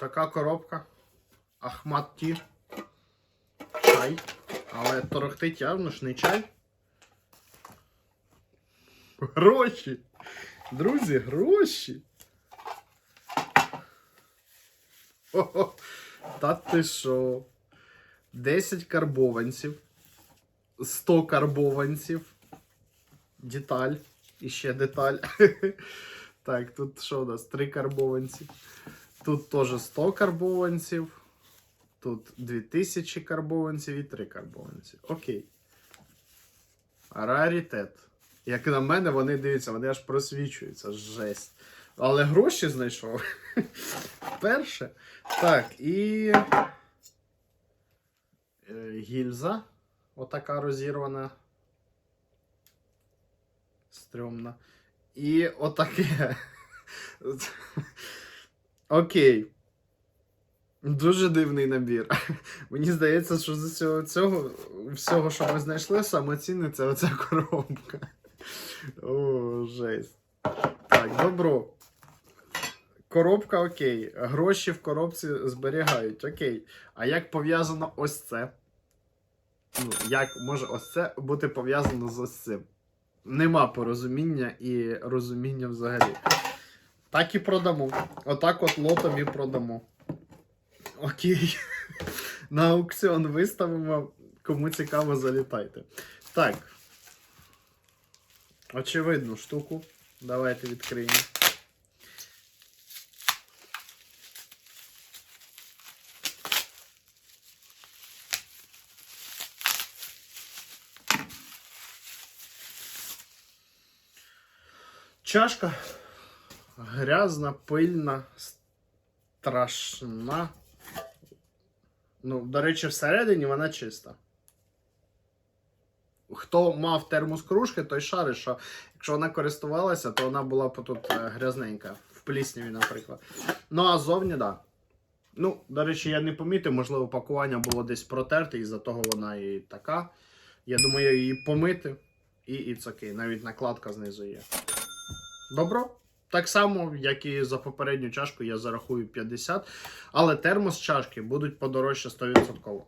Така коробка. Ахмат Ті. Чай. Але торохтить явно ж не чай. Гроші. Друзі, гроші. О, та ти що? 10 карбованців. 100 карбованців. Деталь. І ще деталь. Так, тут що у нас? 3 карбованці. Тут теж 100 карбованців. Тут 2000 карбованців і 3 карбованці. Окей. Раритет. Як на мене, вони дивіться, вони аж просвічуються. Жесть. Але гроші знайшов. Перше. Так, і. е, Гільза. Отака розірвана. Стрьомна. І отаке. Окей. Дуже дивний набір. Мені здається, що з цього, цього всього, що ми знайшли, саме цінне це оця коробка. О, жесть. Так, добро. Коробка окей. Гроші в коробці зберігають. Окей. А як пов'язано ось це? Ну, як може ось це бути пов'язано з ось цим? Нема порозуміння і розуміння взагалі. Так і продамо. Отак от лотом і продамо. Окей. На аукціон виставимо. Кому цікаво, залітайте. Так. Очевидну штуку. Давайте відкриємо. Чашка грязна, пильна, страшна. Ну, до речі, всередині вона чиста. Хто мав термос кружки, той шарить, що якщо вона користувалася, то вона була тут е, грязненька, в плісняві, наприклад. Ну, а зовні, так. Да. Ну, до речі, я не помітив, можливо, пакування було десь протерте, і за того вона і така. Я думаю, її помити, і it's окей. Навіть накладка знизу є. Добро. Так само, як і за попередню чашку, я зарахую 50. Але термос чашки будуть подорожче 100%.